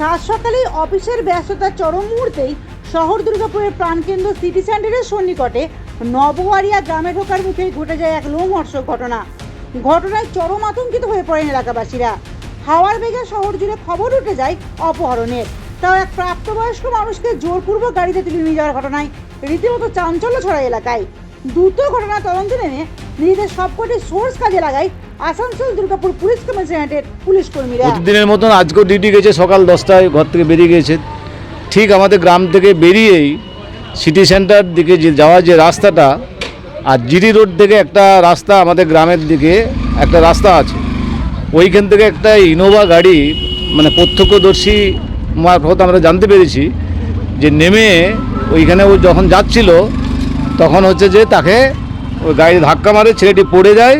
সাত সকালেই অফিসের ব্যস্ততার চরম মুহূর্তেই শহর দুর্গাপুরের প্রাণকেন্দ্র সিটি সেন্টারের সন্নিকটে নবওয়ারিয়া গ্রামে ঢোকার মুখেই ঘটে যায় এক লোমহর্ষক ঘটনা। ঘটনায় চরম আতঙ্কিত হয়ে পড়েন এলাকাবাসীরা। হাওয়ার বেগে শহর জুড়ে খবর উঠে যায় অপহরণের। তাও এক প্রাপ্তবয়স্ক মানুষকে জোরপূর্বক গাড়িতে তুলে নিয়ে যাওয়ার ঘটনায় রীতিমতো চাঞ্চল্য ছড়ায় এলাকায়। দ্রুত ঘটনা তদন্তে নেমে নিজেদের সবকটি সোর্স কাজে লাগায় আসানসোল, দুর্গাপুর পুলিশ কমিশনারেটের পুলিশ কর্মীরা। প্রতিদিনের মতন আজকেও ডিউটি গেছে, সকাল দশটায় ঘর থেকে বেরিয়ে গেছে ঠিক আমাদের গ্রাম থেকে বেরিয়েই সিটি সেন্টার দিকে যে যাওয়ার যে রাস্তাটা, আর জিডি রোড থেকে একটা রাস্তা আমাদের গ্রামের দিকে একটা রাস্তা আছে। ওইখান থেকে একটা ইনোভা গাড়ি মানে প্রত্যক্ষদর্শী মারফত আমরা জানতে পেরেছি যে নেমে ওইখানে ও যখন যাচ্ছিল, তখন হচ্ছে যে তাকে ওই গাড়ি ধাক্কা মারে, ছেলেটি পড়ে যায়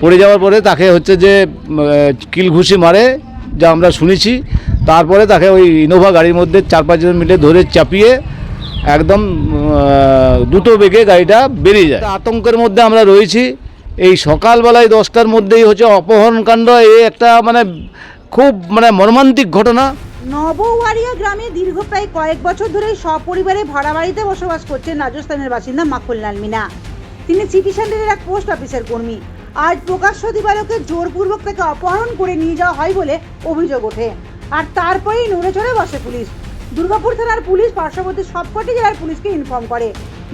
পড়ে যাওয়ার পরে তাকে হচ্ছে যে কিল ঘুষি মারে যা আমরা শুনেছি। তারপরে তাকে ওই ইনোভা গাড়ির মধ্যে চার পাঁচজন মিলে ধরে চাপিয়ে একদম দ্রুত বেগে গাড়িটা বেরিয়ে যায়। আতঙ্কের মধ্যে আমরা রয়েছি। এই সকালবেলায় দশটার মধ্যেই হচ্ছে অপহরণকাণ্ড এ একটা মানে খুব মানে মর্মান্তিক ঘটনা। নবওয়ারিয়া গ্রামে দীর্ঘ প্রায় কয়েক বছর ধরে সপরিবারে ভাড়া বাড়িতে বসবাস করছেন রাজস্থানের বাসিন্দা মাখনলাল মিনা তিনি সিটি সেন্টারের এক পোস্ট অফিসের কর্মী। আজ প্রকাশ্য দিবালোকে জোরপূর্বক তাকে অপহরণ করে নিয়ে যাওয়া হয় বলে অভিযোগ ওঠে। আর তারপরেই নড়ে চড়ে বসে পুলিশ। দুর্গাপুর থানার পুলিশ পার্শ্ববর্তী সবকটি জেলার পুলিশকে ইনফর্ম করে।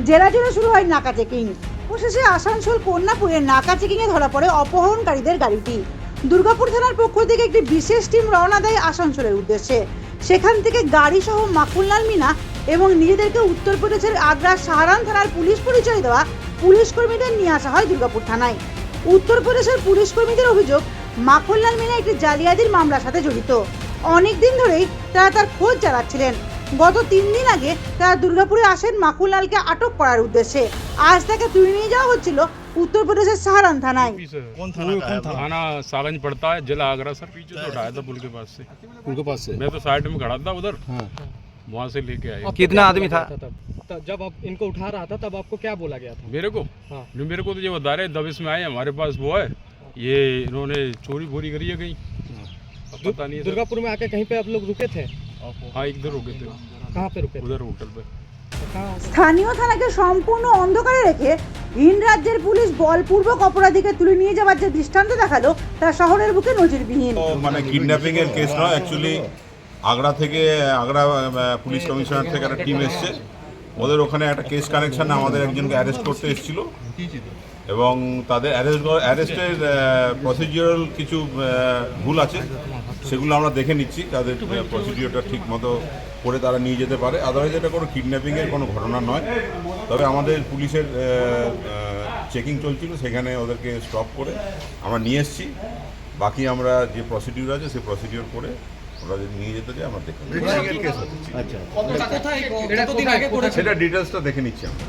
জেলা জুড়ে শুরু হয় নাকা চেকিং অবশেষে আসানসোল কন্যাপুরের নাকা চেকিংয়ে ধরা পড়ে অপহরণকারীদের গাড়িটি। দুর্গাপুর থানার পক্ষ থেকে একটি বিশেষ টিম রওনা দেয় আসানসোলের উদ্দেশ্যে। সেখান থেকে গাড়ি সহ মাখনলাল মিনা এবং নিজেদেরকে উত্তরপ্রদেশের আগ্রা সাহারান থানার পুলিশ পরিচয় দেওয়া পুলিশ কর্মীদের নিয়ে আসা হয় দুর্গাপুর থানায়। উত্তরপ্রদেশের পুলিশ কর্মীদের অভিযোগ মাখনলাল মিনা একটি জালিয়াতির মামলার সাথে জড়িত অনেক দিন ধরেই তারা তার খোঁজ চালাচ্ছিলেন গত তিন দিন আগে তারা দুর্গাপুরে আসেন মাখনলালকে আটক করার উদ্দেশ্যে আজ তাকে তুলে নিয়ে যাওয়া হচ্ছিল উত্তরপ্রদেশের সাহারান থানায় पीछे है। कौन थाना का है वो? थाना सारंज पड़ता है जिला आगरा सर पीछे से उठाया था पुल के पास से उनके पास से मैं तो साइड में खड़ा था उधर हाँ वहाँ से लेके आए कितना आदमी था तब तब जब आप इनको उठा रहा था तब आपको क्या बोला गया था मेरे को हाँ। जो मेरे को तो ये बता रहे दबिश में आए हमारे पास वो है ये इन्होंने चोरी फोरी करी है कहीं अब पता नहीं है सर। दुर्गापुर में आके कहीं पे आप लोग रुके थे हाँ इधर रुके थे कहाँ पे रुके थे उधर होटल पे कहाँ স্থানীয় থানাকে সম্পূর্ণ অন্ধকারে রেখে ভিন রাজ্যের পুলিশ বলপূর্বক অপরাধীকে তুলে নিয়ে যাওয়ার যে দৃষ্টান্ত দেখালো তা শহরের বুকে নজিরবিহীন তো মানে কিডন্যাপিং এর কেস নয় অ্যাকচুয়ালি আগ্রা থেকে আগ্রা আহ, পুলিশ কমিশনার থেকে একটা টিম এসছে ওদের ওখানে একটা কেস কানেকশন আমাদের একজনকে অ্যারেস্ট করতে এসেছিল। এবং তাদের অ্যারেস্ট অ্যারেস্টের প্রসিডিওরাল কিছু ভুল আছে, সেগুলো আমরা দেখে নিচ্ছি। তাদের প্রসিডিওরটা ঠিক মতো করে তারা নিয়ে যেতে পারে। আদারওয়াইজ এটা কোনো কিডন্যাপিংয়ের কোনো ঘটনা নয়। তবে আমাদের পুলিশের চেকিং চলছিল, সেখানে ওদেরকে স্টপ করে আমরা নিয়ে এসেছি। বাকি আমরা যে প্রসিডিউর আছে সেই প্রসিডিউর করে ওরা যদি নিয়ে যেতে চাই আমরা দেখে সেটা ডিটেলসটা দেখে নিচ্ছি আমরা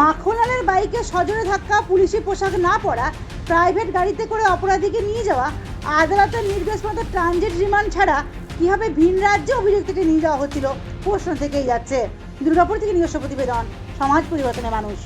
মাখনলালের বাইকে সজোরে ধাক্কা পুলিশি পোশাক না পরা প্রাইভেট গাড়িতে করে অপরাধীকে নিয়ে যাওয়া আদালতের নির্দেশ মতো ট্রানজিট রিমান্ড ছাড়া কীভাবে ভিন রাজ্যে অভিযুক্তকে নিয়ে যাওয়া হচ্ছিল প্রশ্ন থেকেই যাচ্ছে। দুর্গাপুর থেকে নিজস্ব প্রতিবেদন সমাজ পরিবর্তনের মানুষ।